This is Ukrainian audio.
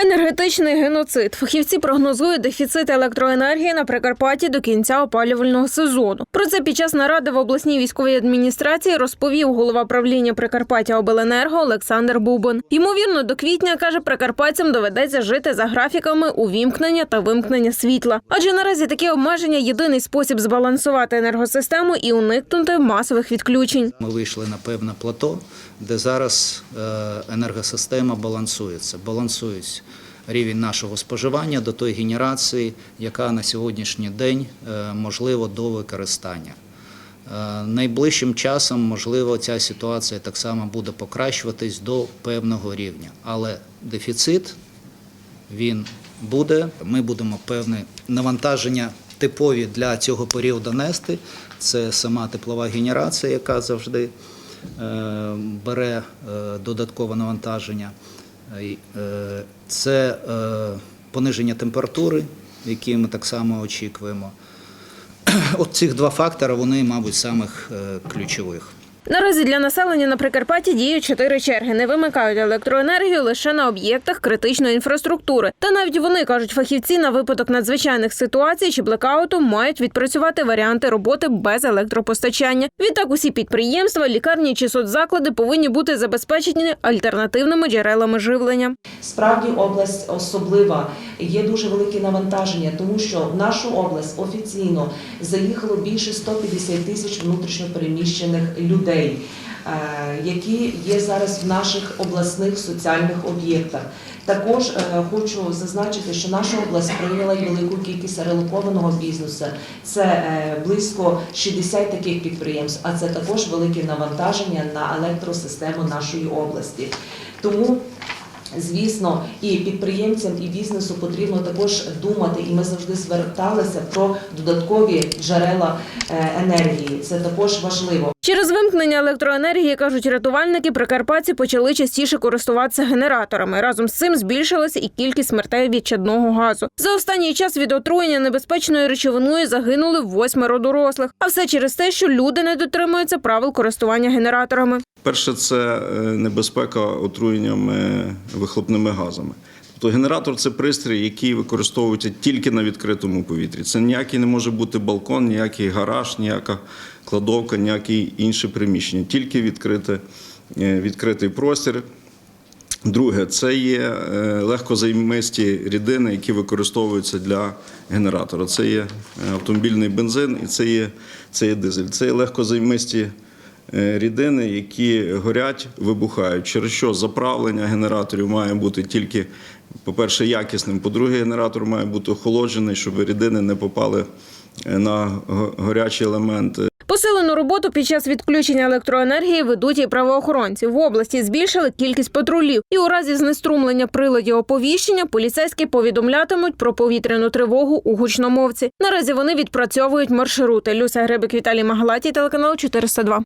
Енергетичний геноцид. Фахівці прогнозують дефіцит електроенергії на Прикарпатті до кінця опалювального сезону. Про це під час наради в обласній військовій адміністрації розповів голова правління Прикарпаття Обленерго Олександр Бубон. Ймовірно, до квітня каже прикарпатцям доведеться жити за графіками увімкнення та вимкнення світла. Адже наразі такі обмеження єдиний спосіб збалансувати енергосистему і уникнути масових відключень. Ми вийшли на певне плато, де зараз е, енергосистема балансується. Балансується рівень нашого споживання до тої генерації, яка на сьогоднішній день е, можливо до використання. Е, Найближчим часом, можливо, ця ситуація так само буде покращуватись до певного рівня, але дефіцит він буде. Ми будемо певне навантаження типові для цього періоду нести. Це сама теплова генерація, яка завжди е, бере додаткове навантаження. Е, Це е, пониження температури, які ми так само очікуємо. От цих два фактори, вони, мабуть, самих е, ключових. Наразі для населення на Прикарпатті діють чотири черги. Не вимикають електроенергію лише на об'єктах критичної інфраструктури. Та навіть вони кажуть, фахівці на випадок надзвичайних ситуацій чи блекауту мають відпрацювати варіанти роботи без електропостачання. Відтак усі підприємства, лікарні чи соцзаклади повинні бути забезпечені альтернативними джерелами живлення. Справді область особлива. Є дуже велике навантаження, тому що в нашу область офіційно заїхало більше 150 тисяч внутрішньопереміщених людей, е, які є зараз в наших обласних соціальних об'єктах. Також е, хочу зазначити, що наша область прийняла й велику кількість релокованого бізнесу. Це е, близько 60 таких підприємств, а це також велике навантаження на електросистему нашої області. Тому Звісно, і підприємцям, і бізнесу потрібно також думати, і ми завжди зверталися про додаткові джерела енергії. Це також важливо. Через вимкнення електроенергії, кажуть рятувальники, прикарпатці почали частіше користуватися генераторами. Разом з цим збільшилася і кількість смертей від чадного газу. За останній час від отруєння небезпечною речовиною загинули восьмеро дорослих. А все через те, що люди не дотримуються правил користування генераторами. Перше, це е, небезпека отруєнням е, вихлопними газами. Тобто генератор це пристрій, який використовується тільки на відкритому повітрі. Це ніякий не може бути балкон, ніякий гараж, ніяка кладовка, ніяке інше приміщення, тільки відкрите, е, відкритий простір. Друге, це є е, легкозаймисті рідини, які використовуються для генератора. Це є е, автомобільний бензин і це є, це є дизель. Це є легкозаймисті рідини, які горять, вибухають. Через що заправлення генераторів має бути тільки, по-перше, якісним. По-друге, генератор має бути охолоджений, щоб рідини не попали е, на горячі елементи. Посилену роботу під час відключення електроенергії ведуть і правоохоронці. В області збільшили кількість патрулів. І у разі знеструмлення приладів оповіщення поліцейські повідомлятимуть про повітряну тривогу у гучномовці. Наразі вони відпрацьовують маршрути. Люся Гребик, Віталій Магалатій, телеканал 402.